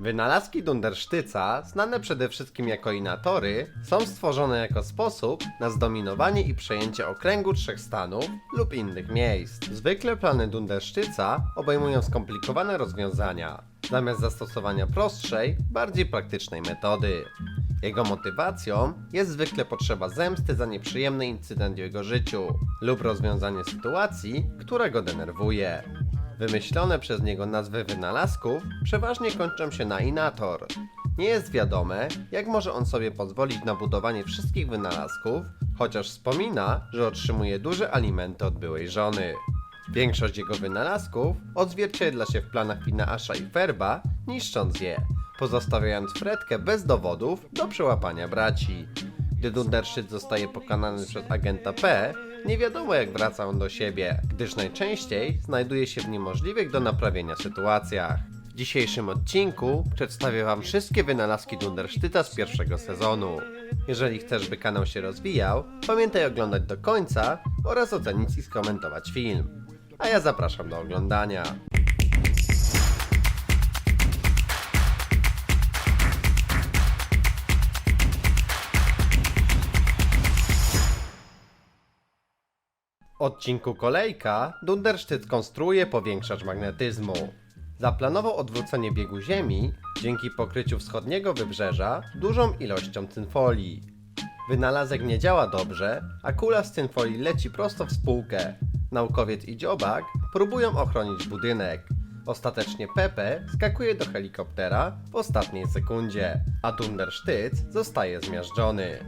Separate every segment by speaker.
Speaker 1: Wynalazki Dundersztyca, znane przede wszystkim jako inatory, są stworzone jako sposób na zdominowanie i przejęcie okręgu trzech stanów lub innych miejsc. Zwykle plany Dundersztyca obejmują skomplikowane rozwiązania, zamiast zastosowania prostszej, bardziej praktycznej metody. Jego motywacją jest zwykle potrzeba zemsty za nieprzyjemny incydent w jego życiu lub rozwiązanie sytuacji, która go denerwuje. Wymyślone przez niego nazwy wynalazków przeważnie kończą się na inator. Nie jest wiadome, jak może on sobie pozwolić na budowanie wszystkich wynalazków, chociaż wspomina, że otrzymuje duże alimenty od byłej żony. Większość jego wynalazków odzwierciedla się w planach Finaasza i Ferba, niszcząc je, pozostawiając Fredkę bez dowodów do przełapania braci. Gdy Dunderszyc zostaje pokonany przez agenta P, nie wiadomo jak wraca on do siebie, gdyż najczęściej znajduje się w niemożliwych do naprawienia sytuacjach. W dzisiejszym odcinku przedstawię Wam wszystkie wynalazki Dundersztyta z pierwszego sezonu. Jeżeli chcesz, by kanał się rozwijał, pamiętaj oglądać do końca oraz ocenić i skomentować film. A ja zapraszam do oglądania. Odcinku Kolejka Dundersztyt konstruuje powiększacz magnetyzmu. Zaplanował odwrócenie biegu Ziemi dzięki pokryciu wschodniego wybrzeża dużą ilością cynfolii. Wynalazek nie działa dobrze, a kula z cynfolii leci prosto w spółkę. Naukowiec i dziobak próbują ochronić budynek. Ostatecznie Pepe skakuje do helikoptera w ostatniej sekundzie, a Dundersztyt zostaje zmiażdżony.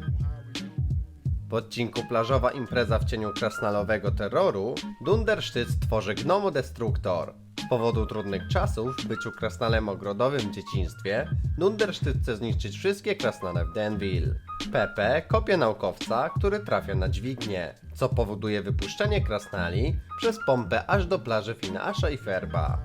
Speaker 1: W odcinku Plażowa impreza w cieniu krasnalowego terroru Dundersztyt tworzy Gnomodestruktor. Z powodu trudnych czasów w byciu krasnalem ogrodowym w dzieciństwie, Dundersztyt chce zniszczyć wszystkie krasnale w Denville. Pepe kopie naukowca, który trafia na dźwignię, co powoduje wypuszczenie krasnali przez pompę aż do plaży Finaasza i Ferba.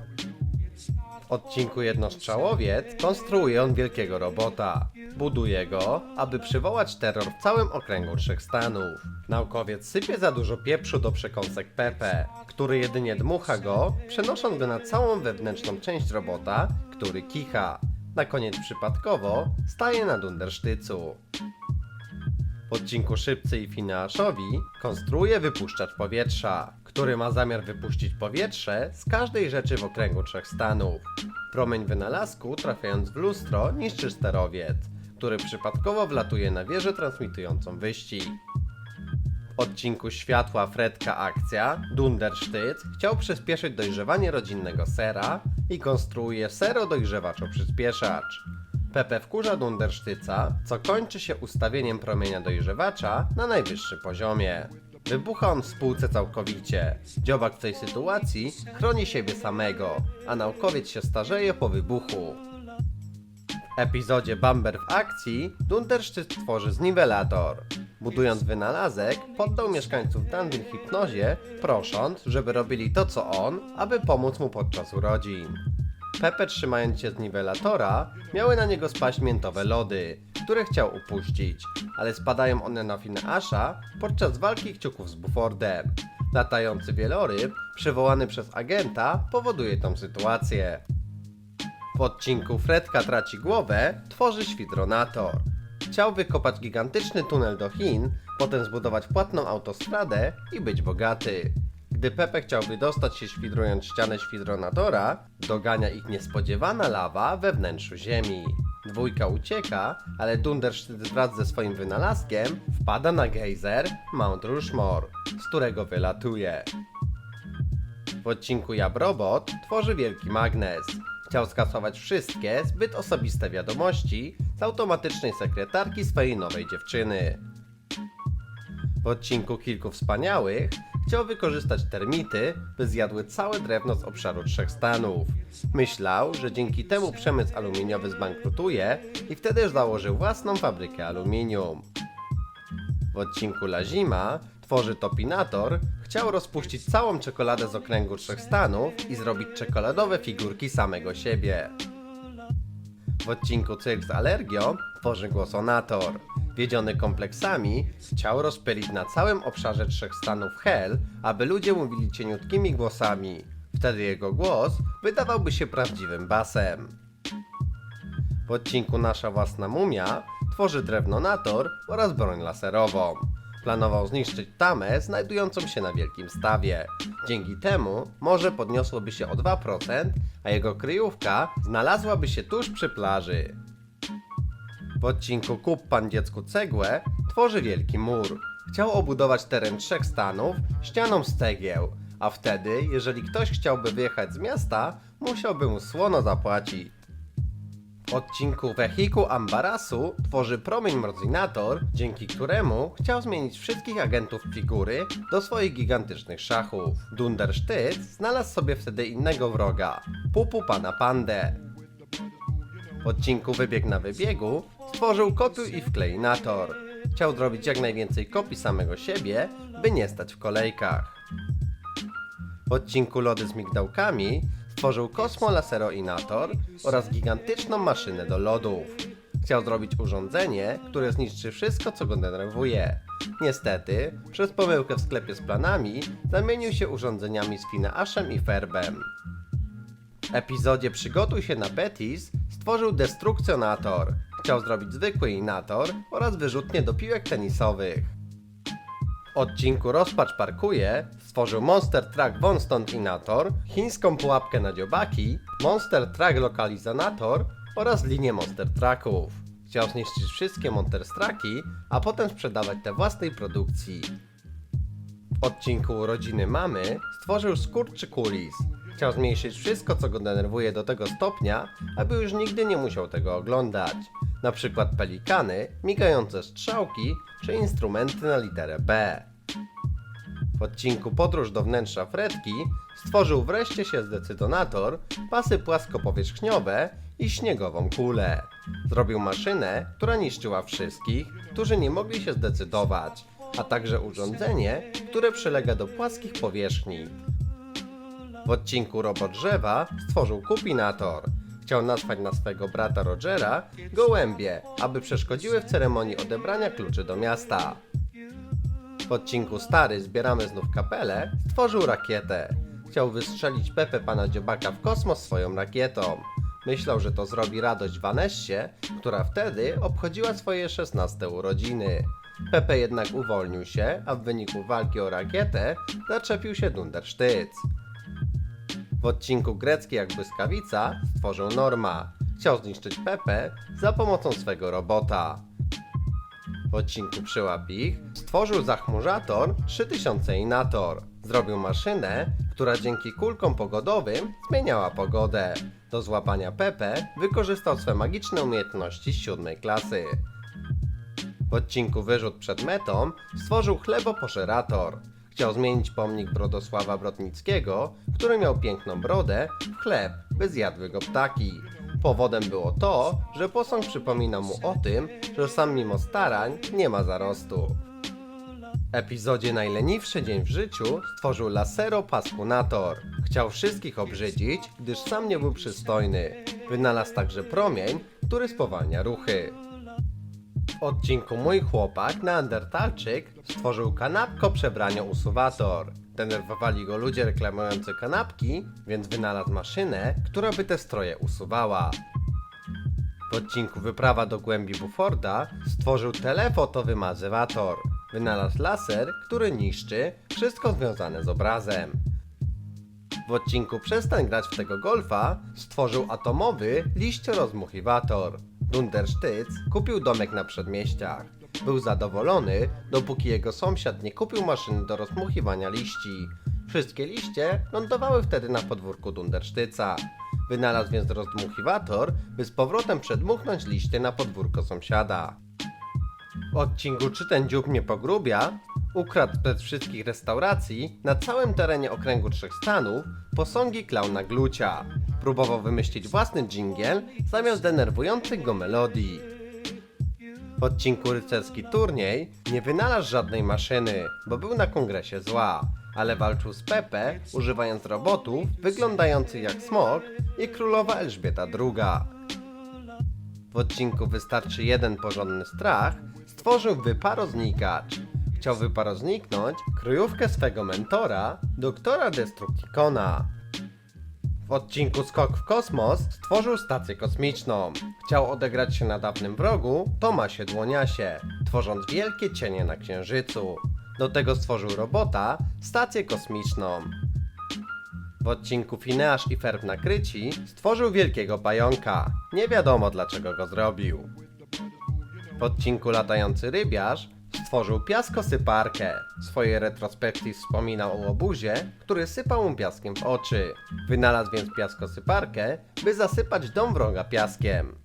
Speaker 1: Odcinku Jednostrzałowiec konstruuje on wielkiego robota. Buduje go, aby przywołać terror w całym okręgu trzech stanów. Naukowiec sypie za dużo pieprzu do przekąsek Pepe, który jedynie dmucha go, przenosząc go na całą wewnętrzną część robota, który kicha. Na koniec przypadkowo staje na Dundersztycu. W odcinku Szybcy i Fineaszowi konstruuje wypuszczacz powietrza, który ma zamiar wypuścić powietrze z każdej rzeczy w okręgu trzech stanów. Promień wynalazku trafiając w lustro niszczy sterowiec, który przypadkowo wlatuje na wieżę transmitującą wyścig. W odcinku Światła Fredka Akcja Dundersztyt chciał przyspieszyć dojrzewanie rodzinnego sera i konstruuje sero-dojrzewaczo-przyspieszacz. Pepe wkurza Dundersztyca, co kończy się ustawieniem promienia dojrzewacza na najwyższym poziomie. Wybucha on w spółce całkowicie. Dziobak w tej sytuacji chroni siebie samego, a naukowiec się starzeje po wybuchu. W epizodzie Bamber w akcji Dundersztyt tworzy zniwelator. Budując wynalazek, poddał mieszkańców Danville hipnozie, prosząc, żeby robili to co on, aby pomóc mu podczas urodzin. Pepe trzymając się zniwelatora, miały na niego spaść miętowe lody, które chciał upuścić, ale spadają one na Finaasza podczas walki kciuków z Buffordem. Latający wieloryb, przywołany przez agenta, powoduje tą sytuację. W odcinku Fredka traci głowę, tworzy świdronator. Chciał wykopać gigantyczny tunel do Chin, potem zbudować płatną autostradę i być bogaty. Gdy Pepe chciał wydostać się świdrując ścianę świdronatora, dogania ich niespodziewana lawa we wnętrzu ziemi. Dwójka ucieka, ale Dundersztyt wraz ze swoim wynalazkiem wpada na gejzer Mount Rushmore, z którego wylatuje. W odcinku Jabrobot tworzy wielki magnes. Chciał skasować wszystkie zbyt osobiste wiadomości z automatycznej sekretarki swojej nowej dziewczyny. W odcinku Kilku Wspaniałych chciał wykorzystać termity, by zjadły całe drewno z obszaru trzech stanów. Myślał, że dzięki temu przemysł aluminiowy zbankrutuje i wtedy założył własną fabrykę aluminium. W odcinku La Zima tworzy Topinator chciał rozpuścić całą czekoladę z okręgu trzech stanów i zrobić czekoladowe figurki samego siebie. W odcinku Cyrk z alergią tworzy głosonator. Wiedziony kompleksami, chciał rozpylić na całym obszarze trzech stanów Hell, aby ludzie mówili cieniutkimi głosami. Wtedy jego głos wydawałby się prawdziwym basem. W odcinku Nasza własna mumia tworzy drewnonator oraz broń laserową. Planował zniszczyć tamę znajdującą się na wielkim stawie. Dzięki temu morze podniosłoby się o 2%, a jego kryjówka znalazłaby się tuż przy plaży. W odcinku Kup Pan Dziecku Cegłę tworzy wielki mur. Chciał obudować teren trzech stanów ścianą z cegieł, a wtedy, jeżeli ktoś chciałby wyjechać z miasta, musiałby mu słono zapłacić. W odcinku Wehikuł Ambarasu tworzy promień Mrozinator, dzięki któremu chciał zmienić wszystkich agentów figury do swoich gigantycznych szachów. Dunder Sztyc znalazł sobie wtedy innego wroga, Pupu Pana Pandę. W odcinku Wybieg na wybiegu stworzył kopiuj i wkleinator. Chciał zrobić jak najwięcej kopii samego siebie, by nie stać w kolejkach. W odcinku Lody z migdałkami stworzył Kosmo Laseroinator oraz gigantyczną maszynę do lodów. Chciał zrobić urządzenie, które zniszczy wszystko, co go denerwuje. Niestety, przez pomyłkę w sklepie z planami, zamienił się urządzeniami z Finaszem i Ferbem. W epizodzie Przygotuj się na Betis stworzył Destrukcjonator. Chciał zrobić zwykły inator oraz wyrzutnie do piłek tenisowych. W odcinku Rozpacz Parkuje stworzył Monster Truck Wonstont Inator, chińską pułapkę na dziobaki, Monster Truck Lokalizanator oraz linię Monster Trucków. Chciał zniszczyć wszystkie Monster Trucki, a potem sprzedawać te własnej produkcji. W odcinku Urodziny Mamy stworzył skurczy kulis. Chciał zmniejszyć wszystko, co go denerwuje do tego stopnia, aby już nigdy nie musiał tego oglądać. Na przykład pelikany, migające strzałki czy instrumenty na literę B. W odcinku Podróż do wnętrza Fredki stworzył wreszcie się zdecydonator, pasy płaskopowierzchniowe i śniegową kulę. Zrobił maszynę, która niszczyła wszystkich, którzy nie mogli się zdecydować, a także urządzenie, które przylega do płaskich powierzchni. W odcinku Robot Drzewa stworzył Kupinator. Chciał nazwać na swego brata Rogera gołębie, aby przeszkodziły w ceremonii odebrania kluczy do miasta. W odcinku Stary Zbieramy znów kapelę stworzył rakietę. Chciał wystrzelić Pepę pana Dziobaka w kosmos swoją rakietą. Myślał, że to zrobi radość Vanessie, która wtedy obchodziła swoje 16 urodziny. Pepe jednak uwolnił się, a w wyniku walki o rakietę zaczepił się Dunder Sztyc. W odcinku Grecki jak błyskawica stworzył Norma. Chciał zniszczyć Pepe za pomocą swego robota. W odcinku Przyłapich stworzył zachmurzator 3000 Inator. Zrobił maszynę, która dzięki kulkom pogodowym zmieniała pogodę. Do złapania Pepe wykorzystał swe magiczne umiejętności siódmej klasy. W odcinku Wyrzut przed metą stworzył chlebopożerator. Chciał zmienić pomnik Brodosława Brodnickiego, który miał piękną brodę, w chleb, by zjadły go ptaki. Powodem było to, że posąg przypominał mu o tym, że sam mimo starań nie ma zarostu. W epizodzie Najleniwszy dzień w życiu stworzył Lasero Paskunator. Chciał wszystkich obrzydzić, gdyż sam nie był przystojny. Wynalazł także promień, który spowalnia ruchy. Odcinku Mój chłopak, Neandertalczyk, stworzył kanapko przebrania usuwator. Denerwowali go ludzie reklamujący kanapki, więc wynalazł maszynę, która by te stroje usuwała. W odcinku Wyprawa do głębi Buforda stworzył telefotowymazywator. Wynalazł laser, który niszczy wszystko związane z obrazem. W odcinku Przestań grać w tego golfa stworzył atomowy liściorozmuchiwator. Dunder Sztyc kupił domek na przedmieściach. Był zadowolony, dopóki jego sąsiad nie kupił maszyny do rozmuchiwania liści. Wszystkie liście lądowały wtedy na podwórku Dundersztyca. Wynalazł więc rozdmuchiwator, by z powrotem przedmuchnąć liście na podwórko sąsiada. W odcinku Czy ten dziób nie pogrubia ukradł ze wszystkich restauracji na całym terenie okręgu trzech stanów posągi klauna Glucia. Próbował wymyślić własny dżingiel zamiast denerwujących go melodii. W odcinku Rycerski Turniej nie wynalazł żadnej maszyny, bo był na kongresie zła, ale walczył z Pepe, używając robotów wyglądających jak smok i królowa Elżbieta II. W odcinku Wystarczy jeden porządny strach stworzył wyparoznikacz. Chciał wyparozniknąć kryjówkę swego mentora, doktora Destructicona. W odcinku Skok w kosmos stworzył stację kosmiczną. Chciał odegrać się na dawnym wrogu Tomasie Dłoniasie, tworząc wielkie cienie na Księżycu. Do tego stworzył robota, stację kosmiczną. W odcinku Fineasz i Ferb nakryci stworzył wielkiego pająka. Nie wiadomo dlaczego go zrobił. W odcinku Latający Rybiarz stworzył piaskosyparkę. W swojej retrospekcji wspominał o łobuzie, który sypał mu piaskiem w oczy. Wynalazł więc piaskosyparkę, by zasypać dom wroga piaskiem.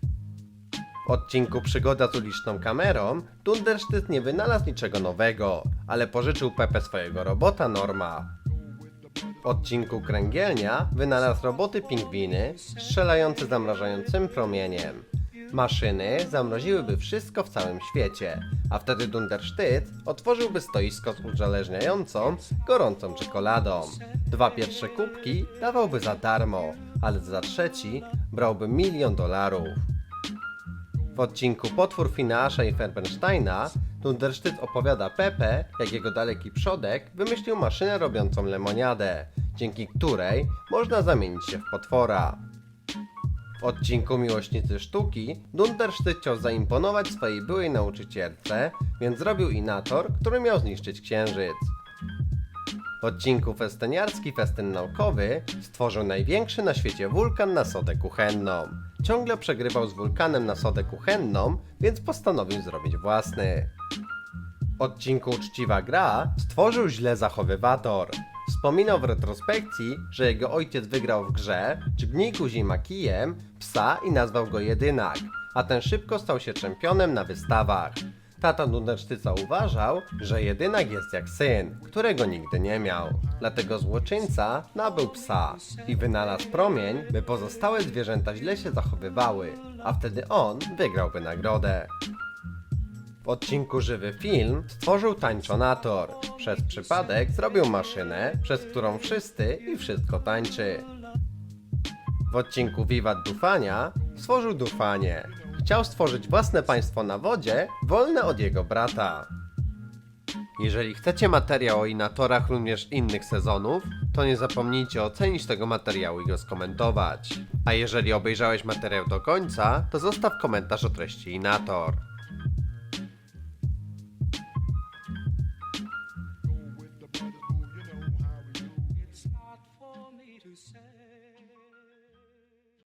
Speaker 1: W odcinku Przygoda z uliczną kamerą Dundersztyt nie wynalazł niczego nowego, ale pożyczył Pepe swojego robota Norma. W odcinku Kręgielnia wynalazł roboty pingwiny strzelające zamrażającym promieniem. Maszyny zamroziłyby wszystko w całym świecie, a wtedy Dundersztyt otworzyłby stoisko z uzależniającą, gorącą czekoladą. Dwa pierwsze kubki dawałby za darmo, ale za trzeci brałby milion dolarów. W odcinku Potwór Fineasza i Ferbensteina Dundersztyt opowiada Pepe, jak jego daleki przodek wymyślił maszynę robiącą lemoniadę, dzięki której można zamienić się w potwora. W odcinku Miłośnicy Sztuki Dundersztyt chciał zaimponować swojej byłej nauczycielce, więc zrobił inator, który miał zniszczyć księżyc. W odcinku Festeniarski Festyn Naukowy stworzył największy na świecie wulkan na sodę kuchenną. Ciągle przegrywał z wulkanem na sodę kuchenną, więc postanowił zrobić własny. W odcinku Uczciwa Gra stworzył źle zachowywator. Wspominał w retrospekcji, że jego ojciec wygrał w grze, dźgnij guzima kijem, psa i nazwał go Jedynak, a ten szybko stał się czempionem na wystawach. Tata Dundersztyca uważał, że jedynak jest jak syn, którego nigdy nie miał. Dlatego złoczyńca nabył psa i wynalazł promień, by pozostałe zwierzęta źle się zachowywały, a wtedy on wygrałby nagrodę. W odcinku Żywy Film stworzył tańczonator. Przez przypadek zrobił maszynę, przez którą wszyscy i wszystko tańczy. W odcinku Wiwat Dufania stworzył Dufanie. Chciał stworzyć własne państwo na wodzie, wolne od jego brata. Jeżeli chcecie materiał o inatorach również innych sezonów, to nie zapomnijcie ocenić tego materiału i go skomentować. A jeżeli obejrzałeś materiał do końca, to zostaw komentarz o treści Inator.